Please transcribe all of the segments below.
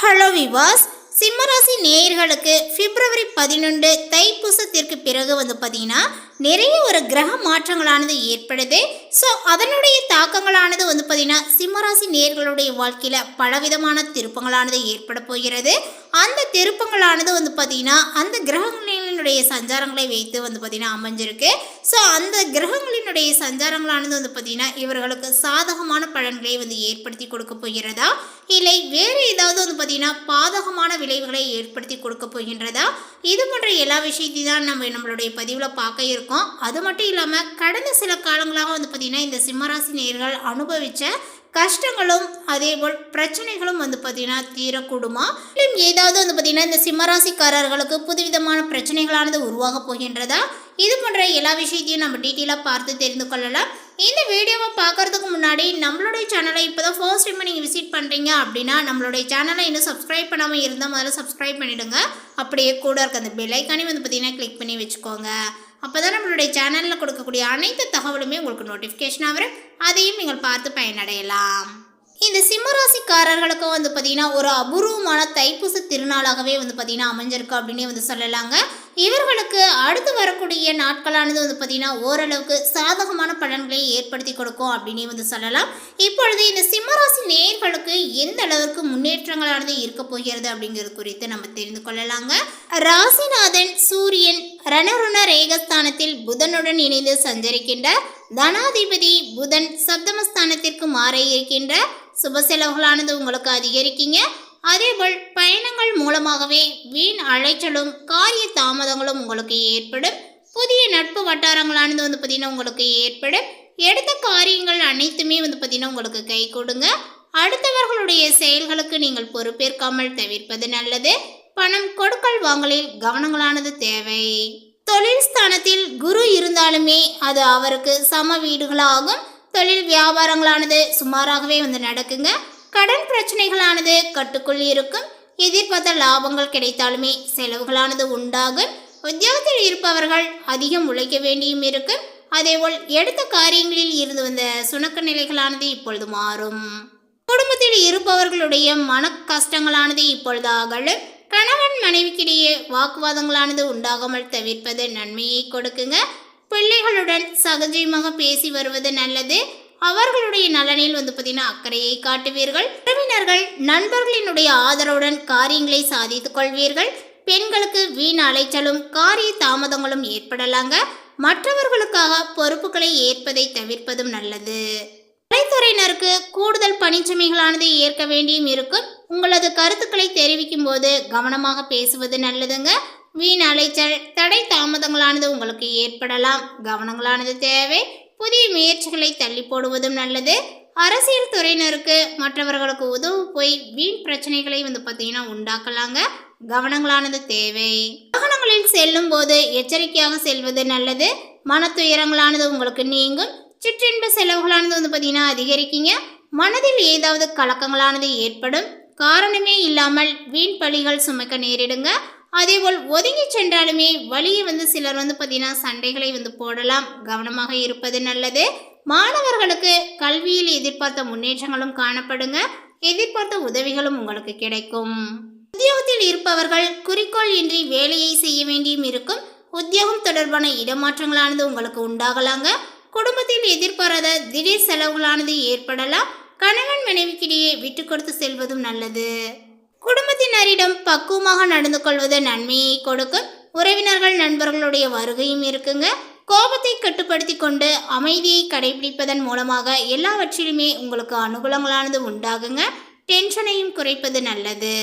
Hello விவாஸ் சிம்மராசி நேயர்களுக்கு பிப்ரவரி பதினொன்று தைப்பூசத்திற்கு பிறகு வந்து பார்த்தீங்கன்னா நிறைய ஒரு கிரக மாற்றங்களானது ஏற்படுது. ஸோ அதனுடைய தாக்கங்களானது வந்து பார்த்தீங்கன்னா சிம்மராசி நேயர்களுடைய வாழ்க்கையில் பலவிதமான திருப்பங்களானது ஏற்பட போகிறது. அந்த திருப்பங்களானது வந்து பார்த்தீங்கன்னா அந்த கிரகங்களின் கிரகங்களினுடைய சஞ்சாரங்களை வைத்து வந்து பார்த்தீங்கன்னா அமைஞ்சிருக்கு. ஸோ அந்த கிரகங்களினுடைய சஞ்சாரங்களானது வந்து பார்த்தீங்கன்னா இவர்களுக்கு சாதகமான பலன்களை வந்து ஏற்படுத்தி கொடுக்க போகிறதா? இல்லை வேறு ஏதாவது வந்து பார்த்தீங்கன்னா பாதகமான விளைவுகளை ஏற்படுத்தி கொடுக்க போகின்றதா? இது போன்ற எல்லா விஷயத்தையும் தான் நம்ம நம்மளுடைய பதிவில் பார்க்க இருக்கோம். அது மட்டும் இல்லாமல் கடந்த சில காலங்களாக வந்து பார்த்தீங்கன்னா இந்த சிம்மராசி நேர்கள் அனுபவித்த கஷ்டங்களும் அதே போல் பிரச்சனைகளும் வந்து பார்த்தீங்கன்னா தீரக்கூடுமா? மேலும் ஏதாவது வந்து பார்த்தீங்கன்னா இந்த சிம்மராசிக்காரர்களுக்கு புதுவிதமான பிரச்சனைகளானது உருவாக போகின்றதா? இது போன்ற எல்லா விஷயத்தையும் நம்ம டீட்டெயிலாக பார்த்து தெரிந்து கொள்ளலாம். இந்த வீடியோவை பார்க்கறதுக்கு முன்னாடி நம்மளுடைய சேனலை இப்போ தான் ஃபர்ஸ்ட் டைம் நீங்கள் விசிட் பண்ணுறீங்க அப்படின்னா நம்மளுடைய சேனலை இன்னும் சப்ஸ்கிரைப் பண்ணாமல் இருந்தால் முதல்ல சப்ஸ்கிரைப் பண்ணிவிடுங்க அப்படியே கூட இருக்க அந்த பெல் வந்து பார்த்தீங்கன்னா கிளிக் பண்ணி வச்சுக்கோங்க. அப்போ தான் நம்மளுடைய சேனலில் கொடுக்கக்கூடிய அனைத்து தகவலுமே உங்களுக்கு நோட்டிஃபிகேஷனாக வரும். அதையும் நீங்கள் பார்த்து பயனடையலாம். இந்த சிம்மராசிக்காரர்களுக்கு வந்து பார்த்தீங்கன்னா ஒரு அபூர்வமான தைப்பூச திருநாளாகவே வந்து பார்த்திங்கன்னா அமைஞ்சிருக்கு அப்படின்னே வந்து சொல்லலாங்க. இவர்களுக்கு அடுத்து வரக்கூடிய நாட்களானது வந்து பார்த்தீங்கன்னா ஓரளவுக்கு சாதகமான பலன்களை ஏற்படுத்தி கொடுக்கும் அப்படின்னு வந்து சொல்லலாம். இப்பொழுது இந்த சிம்மராசி நேர்களுக்கு எந்த அளவுக்கு முன்னேற்றங்களானது இருக்க போகிறது அப்படிங்கிறது குறித்து நம்ம தெரிந்து கொள்ளலாங்க. ராசிநாதன் சூரியன் ரணருண ரேகஸ்தானத்தில் புதனுடன் இணைந்து சஞ்சரிக்கின்ற தனாதிபதி புதன் சப்தமஸ்தானத்திற்கு மாற இருக்கின்ற. சுப செலவுகளானது உங்களுக்கு அதிகரிக்கீங்க. அதேபோல் பயணங்கள் மூலமாகவே வீண் அலைச்சலும் காரிய தாமதங்களும் உங்களுக்கு ஏற்படும். புதிய நட்பு வட்டாரங்களானது வந்து பார்த்தீங்கன்னா உங்களுக்கு ஏற்படும். எடுத்த காரியங்கள் அனைத்துமே வந்து பார்த்தீங்கன்னா உங்களுக்கு கை கொடுங்க. அடுத்தவர்களுடைய செயல்களுக்கு நீங்கள் பொறுப்பேற்காமல் தவிர்ப்பது நல்லது. பணம் கொடுக்கல் வாங்கலில் கவனங்களானது தேவை. தொழில் ஸ்தானத்தில் குரு இருந்தாலுமே அது அவருக்கு சம வீடுகளாகும். தொழில் வியாபாரங்களானது சுமாராகவே வந்து நடக்குங்க. கடன் பிரச்சனைகளானது கட்டுக்குள் இருக்கும். எதிர்பார்த்த லாபங்கள் கிடைத்தாலுமே செலவுகளானது உண்டாகும். உத்தியோகத்தில் இருப்பவர்கள் அதிகம் உழைக்க வேண்டியும் இருக்கும். அதேபோல் எடுத்த காரியங்களில் இருந்து வந்த சுணக்க நிலைகளானது இப்பொழுது மாறும். குடும்பத்தில் இருப்பவர்களுடைய மன கஷ்டங்களானது இப்பொழுது அகலும். கணவன் மனைவிக்கிடையே வாக்குவாதங்களானது உண்டாகாமல் தவிர்ப்பது நன்மையை கொடுக்குங்க. பிள்ளைகளுடன் சகஜமாக பேசி வருவது நல்லது. அவர்களுடைய நலனில் வந்து பார்த்தீங்கன்னா அக்கறையை காட்டுவீர்கள். உறவினர்கள் நண்பர்களினுடைய ஆதரவுடன் காரியங்களை சாதித்துக் கொள்வீர்கள். பெண்களுக்கு வீண் அலைச்சலும் காரிய தாமதங்களும் ஏற்படலாங்க. மற்றவர்களுக்காக பொறுப்புகளை ஏற்பதை தவிர்ப்பதும் நல்லது. கலைத்துறையினருக்கு கூடுதல் பணிச்சுமைகளானது ஏற்க வேண்டியும் இருக்கும். உங்களது கருத்துக்களை தெரிவிக்கும் போது கவனமாக பேசுவது நல்லதுங்க. வீண் அலைச்சல் தடை தாமதங்களானது உங்களுக்கு ஏற்படலாம். கவனங்களானது தேவை. புதிய முயற்சிகளை தள்ளி போடுவதும் நல்லது. அரசியல் துறையினருக்கு மற்றவர்களுக்கு உதவு போய் வீண் பிரச்சனைகளை வந்து பார்த்தீங்கன்னா உண்டாக்கலாங்க. கவனங்களானது தேவை. வாகனங்களில் செல்லும் போது எச்சரிக்கையாக செல்வது நல்லது. மனத்துயரங்களானது உங்களுக்கு நீங்கும். சிற்றின்ப செலவுகளானது வந்து பார்த்தீங்கன்னா அதிகரிக்கீங்க. மனதில் ஏதாவது கலக்கங்களானது ஏற்படும். காரணமே இல்லாமல் வீண் பழிகள் சுமக்க நேரிடுங்க. அதேபோல் ஒதுங்கி சென்றாலுமே வழியே வந்து சிலர் வந்து பார்த்தீங்கன்னா சண்டைகளை வந்து போடலாம். கவனமாக இருப்பது நல்லது. மாணவர்களுக்கு கல்வியில் எதிர்பார்த்த முன்னேற்றங்களும் காணப்படுங்க. எதிர்பார்த்த உதவிகளும் உங்களுக்கு கிடைக்கும். உத்தியோகத்தில் இருப்பவர்கள் குறிக்கோள் இன்றி வேலையை செய்ய வேண்டியும் இருக்கும். உத்தியோகம் தொடர்பான இடமாற்றங்களானது உங்களுக்கு உண்டாகலாங்க. குடும்பத்தில் எதிர்பாராத திடீர் செலவுகளானது ஏற்படலாம். கணவன் மனைவிக்கிடையே விட்டு கொடுத்து செல்வதும் நல்லது. குடும்பத்தினரிடம் பக்குவமாக நடந்து கொள்வது நன்மையை கொடுக்கும் உறவினர்கள் நண்பர்களுடைய வருகையும் இருக்குங்க. கோபத்தை கட்டுப்படுத்தி கொண்டு அமைதியை கடைபிடிப்பதன் மூலமாக எல்லாவற்றிலுமே உங்களுக்கு அனுகூலங்களானது உண்டாகுங்க. டென்ஷனையும் குறைப்பது நல்லது.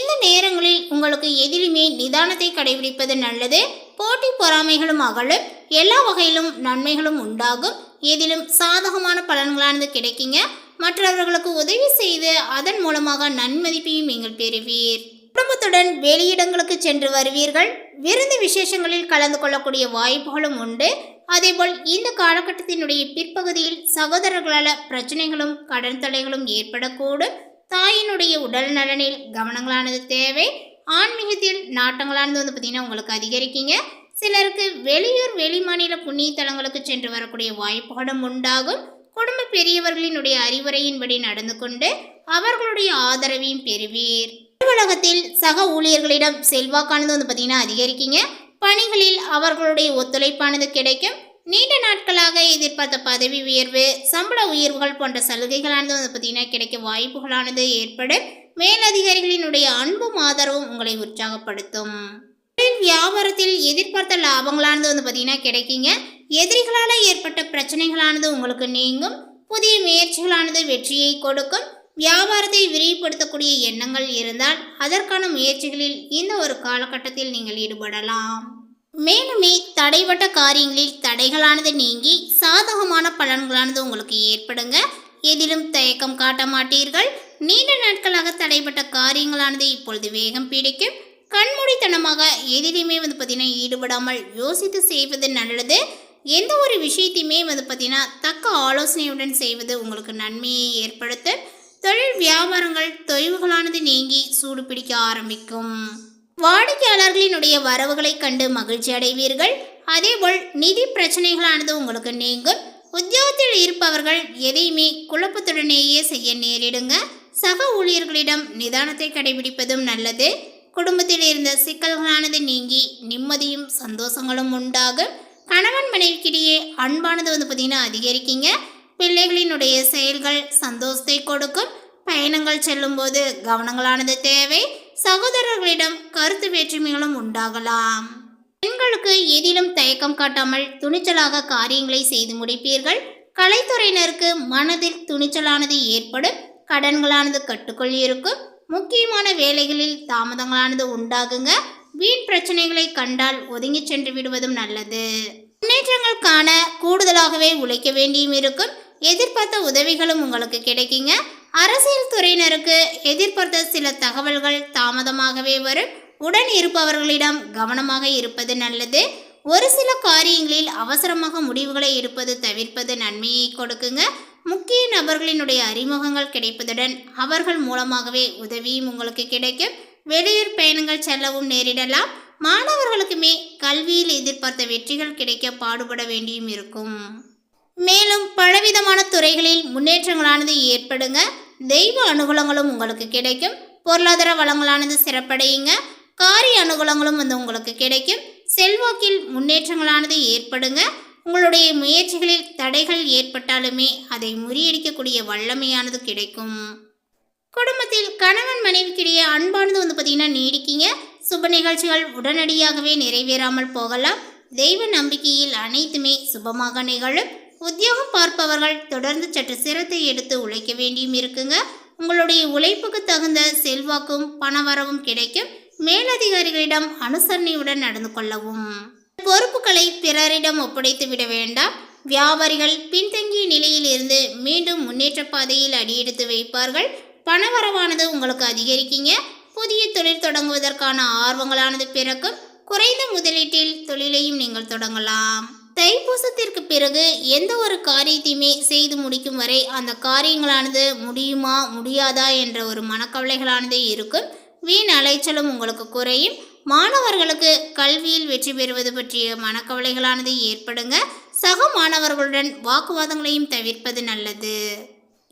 இந்த நேரங்களில் உங்களுக்கு எதிலுமே நிதானத்தை கடைபிடிப்பது நல்லது. போட்டி பொறாமைகளும் அகலும். எல்லா வகையிலும் நன்மைகளும் உண்டாகும். எதிலும் சாதகமான பலன்களானது கிடைக்குங்க. மற்றவர்களுக்கு உதவி செய்து அதன் மூலமாக நன்மதிப்பையும் நீங்கள் பெறுவீர். குடும்பத்துடன் வெளியிடங்களுக்கு சென்று வருவீர்கள். விருந்து விசேஷங்களில் கலந்து கொள்ளக்கூடிய வாய்ப்புகளும் உண்டு. அதேபோல் இந்த காலகட்டத்தினுடைய பிற்பகுதியில் சகோதரர்களால் பிரச்சனைகளும் கடன் தடைகளும் ஏற்படக்கூடும். தாயினுடைய உடல் நலனில் கவனங்களானது தேவை. ஆன்மீகத்தில் நாட்டங்களானது வந்து பார்த்திங்கன்னா உங்களுக்கு அதிகரிக்கீங்க. சிலருக்கு வெளியூர் வெளிமாநில புண்ணிய தலங்களுக்கு சென்று வரக்கூடிய வாய்ப்புகளும் உண்டாகும். குடும்ப பெரியவர்களினுடைய அறிவுரையின்படி நடந்து கொண்டு அவர்களுடைய ஆதரவையும் பெறுவீர். அலுவலகத்தில் சக ஊழியர்களிடம் செல்வாக்கானது வந்து பார்த்தீங்கன்னா அதிகரிக்கீங்க. பணிகளில் அவர்களுடைய ஒத்துழைப்பானது கிடைக்கும். நீண்ட நாட்களாக எதிர்பார்த்த பதவி உயர்வு சம்பள உயர்வுகள் போன்ற சலுகைகளானது வந்து பார்த்தீங்கன்னா கிடைக்க வாய்ப்புகளானது ஏற்படும். மேலதிகாரிகளினுடைய அன்பும் ஆதரவும் உங்களை உற்சாகப்படுத்தும். வியாபாரத்தில் எதிர்பார்த்த லாபங்களானது வந்து பார்த்தீங்கன்னா கிடைக்குங்க. எதிரிகளால் ஏற்பட்ட பிரச்சனைகளானது உங்களுக்கு நீங்கும். புதிய முயற்சிகளானது வெற்றியை கொடுக்கும். வியாபாரத்தை விரிவுபடுத்தக்கூடிய எண்ணங்கள் இருந்தால் அதற்கான முயற்சிகளில் இந்த ஒரு காலகட்டத்தில் நீங்கள் ஈடுபடலாம். மேலுமே தடைபட்ட காரியங்களில் தடைகளானது நீங்கி சாதகமான பலன்களானது உங்களுக்கு ஏற்படுங்க. எதிலும் தயக்கம் காட்ட மாட்டீர்கள். நீண்ட நாட்களாக தடைப்பட்ட காரியங்களானது இப்பொழுது வேகம் பிடிக்கும். கண்மூடித்தனமாக எதிலுமே வந்து பார்த்தீங்கன்னா ஈடுபடாமல் யோசித்து செய்வது நல்லது. எந்த ஒரு விஷயத்தையுமே வந்து பார்த்திங்கன்னா தக்க ஆலோசனையுடன் செய்வது உங்களுக்கு நன்மையை ஏற்படுத்தும். தொழில் வியாபாரங்கள் தொய்வுகளானது நீங்கி சூடு பிடிக்க ஆரம்பிக்கும். வாடிக்கையாளர்களினுடைய வரவுகளை கண்டு மகிழ்ச்சி அடைவீர்கள். அதேபோல் நிதி பிரச்சனைகளானது உங்களுக்கு நீங்கும். உத்தியோகத்தில் இருப்பவர்கள் எதையுமே குழப்பத்துடனேயே செய்ய நேரிடுங்க. சக ஊழியர்களிடம் நிதானத்தை கடைபிடிப்பதும் நல்லது. குடும்பத்தில் இருந்த சிக்கல்களானது நீங்கி நிம்மதியும் சந்தோஷங்களும் உண்டாகும். கணவன் மனைவிக்கிடையே அன்பானது வந்து பார்த்திங்கன்னா அதிகரிக்கீங்க. பிள்ளைகளினுடைய செயல்கள் சந்தோஷத்தை கொடுக்கும். பயணங்கள் செல்லும்போது கவனங்களானது தேவை. சகோதரர்களிடம் கருத்து வேற்றுமைகளும் உண்டாகலாம். பெண்களுக்கு எதிலும் தயக்கம் காட்டாமல் துணிச்சலாக காரியங்களை செய்து முடிப்பீர்கள். கலைத்துறையினருக்கு மனதில் துணிச்சலானது ஏற்படும். கடன்களானது கட்டுக்குள் இருக்கும். முக்கியமான வேலைகளில் தாமதங்களானது உண்டாகுங்க. வீண் பிரச்சனைகளை கண்டால் ஒதுங்கி சென்று விடுவதும் நல்லது. முன்னேற்றங்கள் காண கூடுதலாகவே உழைக்க வேண்டியும் இருக்கும். எதிர்பார்த்த உதவிகளும் உங்களுக்கு கிடைக்குங்க. அரசியல் துறையினருக்கு எதிர்பார்த்த சில தகவல்கள் தாமதமாகவே வரும். உடன் இருப்பவர்களிடம் கவனமாக இருப்பது நல்லது. ஒரு சில காரியங்களில் அவசரமாக முடிவுகளை எடுப்பது தவிர்ப்பது நன்மையை கொடுக்குங்க. முக்கிய நபர்களினுடைய அறிமுகங்கள் கிடைப்பதுடன் அவர்கள் மூலமாகவே உதவியும் உங்களுக்கு கிடைக்கும். வெளியூர் பயணங்கள் செல்லவும் நேரிடலாம். மாணவர்களுக்குமே கல்வியில் எதிர்பார்த்த வெற்றிகள் கிடைக்க பாடுபட வேண்டியும் இருக்கும். மேலும் பலவிதமான துறைகளில் முன்னேற்றங்களானது ஏற்படுங்க. தெய்வ அனுகூலங்களும் உங்களுக்கு கிடைக்கும். பொருளாதார வளங்களானது சிறப்படையுங்க. காரிய அனுகூலங்களும் வந்து உங்களுக்கு கிடைக்கும். செல்வாக்கில் முன்னேற்றங்களானது ஏற்படுங்க. உங்களுடைய முயற்சிகளில் தடைகள் ஏற்பட்டாலுமே அதை முறியடிக்கக்கூடிய வல்லமையானது கிடைக்கும். குடும்பத்தில் கணவன் மனைவிக்கிடையே அன்பானது வந்து பார்த்திங்கன்னா நீடிக்கீங்க. சுப நிகழ்ச்சிகள் உடனடியாகவே நிறைவேறாமல் போகலாம். தெய்வ நம்பிக்கையில் அனைத்துமே சுபமாக நிகழும். உத்தியோகம் பார்ப்பவர்கள் தொடர்ந்து சற்று சிரத்தை எடுத்து உழைக்க வேண்டியும் இருக்குங்க. உங்களுடைய உழைப்புக்கு தகுந்த செல்வாக்கும் பணவரவும் கிடைக்கும். மேலதிகாரிகளிடம் அனுசரணையுடன் நடந்து கொள்ளவும். பொறுப்புகளை பிறரிடம் ஒப்படைத்து விட வேண்டாம். வியாபாரிகள் பின்தங்கிய நிலையில் இருந்து மீண்டும் முன்னேற்ற பாதையில் அடியெடுத்து வைப்பார்கள். பணவரவானது உங்களுக்கு அதிகரிக்கீங்க. புதிய தொழில் தொடங்குவதற்கான ஆர்வங்களானது பிறக்கும் குறைந்த முதலீட்டில் தொழிலையும் நீங்கள் தொடங்கலாம். தைப்பூசத்திற்கு பிறகு எந்த ஒரு காரியத்தையுமே செய்து முடிக்கும் வரை அந்த காரியங்களானது முடியுமா முடியாதா என்ற ஒரு மனக்கவலைகளானது இருக்கும். வீண் அலைச்சலும் உங்களுக்கு குறையும். மாணவர்களுக்கு கல்வியில் வெற்றி பெறுவது பற்றிய மனக்கவலைகளானது ஏற்படுங்க. சக மாணவர்களுடன் வாக்குவாதங்களையும் தவிர்ப்பது நல்லது.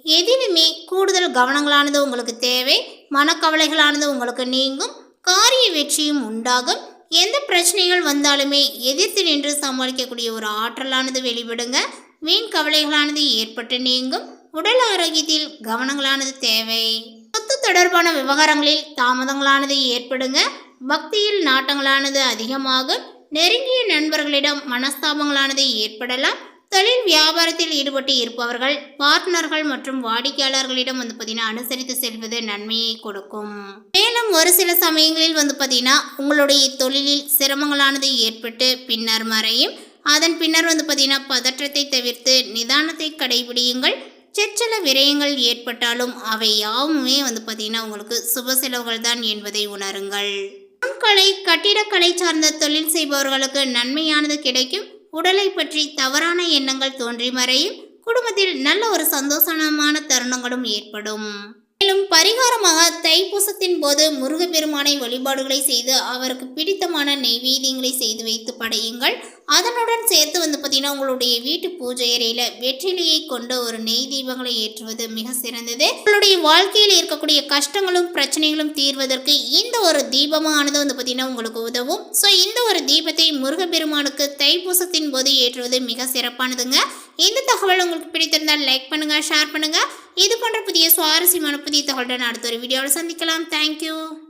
எதிலுமே கூடுதல் கவனங்களானது உங்களுக்கு தேவை. மனக்கவலைகளானது உங்களுக்கு நீங்கும். காரிய வெற்றியும் உண்டாகும். எந்த பிரச்சனைகள் வந்தாலுமே எதிர்த்து நின்று சமாளிக்கக்கூடிய ஒரு ஆற்றலானது வெளிவிடுங்க வீண் கவலைகளானது ஏற்பட்டு நீங்கும். உடல் ஆரோக்கியத்தில் கவனங்களானது தேவை. சொத்து தொடர்பான விவகாரங்களில் தாமதங்களானது ஏற்படுங்க. பக்தியில் நாட்டங்களானது அதிகமாகும். நெருங்கிய நண்பர்களிடம் மனஸ்தாபங்களானது ஏற்படலாம். தொழில் வியாபாரத்தில் ஈடுபட்டு இருப்பவர்கள் பார்ட்னர்கள் மற்றும் வாடிக்கையாளர்களிடம் வந்து பார்த்தீங்கன்னா அனுசரித்து செல்வது நன்மையை கொடுக்கும். மேலும் ஒரு சில சமயங்களில் வந்து பார்த்தீங்கன்னா உங்களுடைய தொழிலில் சிரமங்களானது ஏற்பட்டு பின்னர் மறையும். அதன் பின்னர் வந்து பார்த்தீங்கன்னா பதற்றத்தை தவிர்த்து நிதானத்தை கடைபிடியுங்கள். சிற்சில விரயங்கள் ஏற்பட்டாலும் அவை யாவுமே வந்து பார்த்தீங்கன்னா உங்களுக்கு சுப செலவுகள் தான் என்பதை உணருங்கள். கலை கட்டிடக்கலை சார்ந்த தொழில் செய்பவர்களுக்கு நன்மையானது கிடைக்கும். உடலை பற்றி தவறான எண்ணங்கள் தோன்றி மறையும் குடும்பத்தில் நல்ல ஒரு சந்தோஷமான தருணங்களும் ஏற்படும். மேலும் பரிகாரமாக தைப்பூசத்தின் போது முருகப்பெருமானை வழிபாடுகளை செய்து அவருக்கு பிடித்தமான நெய்வேதியங்களை செய்து வைத்து படையுங்கள். அதனுடன் சேர்த்து வந்து பார்த்தீங்கன்னா உங்களுடைய வீட்டு பூஜை அறையில் வெற்றிலையை கொண்டு ஒரு நெய் தீபங்களை ஏற்றுவது மிக சிறந்தது. உங்களுடைய வாழ்க்கையில் இருக்கக்கூடிய கஷ்டங்களும் பிரச்சனைகளும் தீர்வதற்கு இந்த ஒரு தீபமானது வந்து பார்த்தீங்கன்னா உங்களுக்கு உதவும். ஸோ இந்த ஒரு தீபத்தை முருகப்பெருமானுக்கு தைப்பூசத்தின் போது ஏற்றுவது மிக சிறப்பானதுங்க. இந்த தகவல் உங்களுக்கு பிடித்திருந்தால் லைக் பண்ணுங்கள் ஷேர் பண்ணுங்கள் இது போன்ற புதிய சுவாரஸ்யமான புதிய தகவலுடன் அடுத்த ஒரு வீடியோவில் சந்திக்கலாம். தேங்க்யூ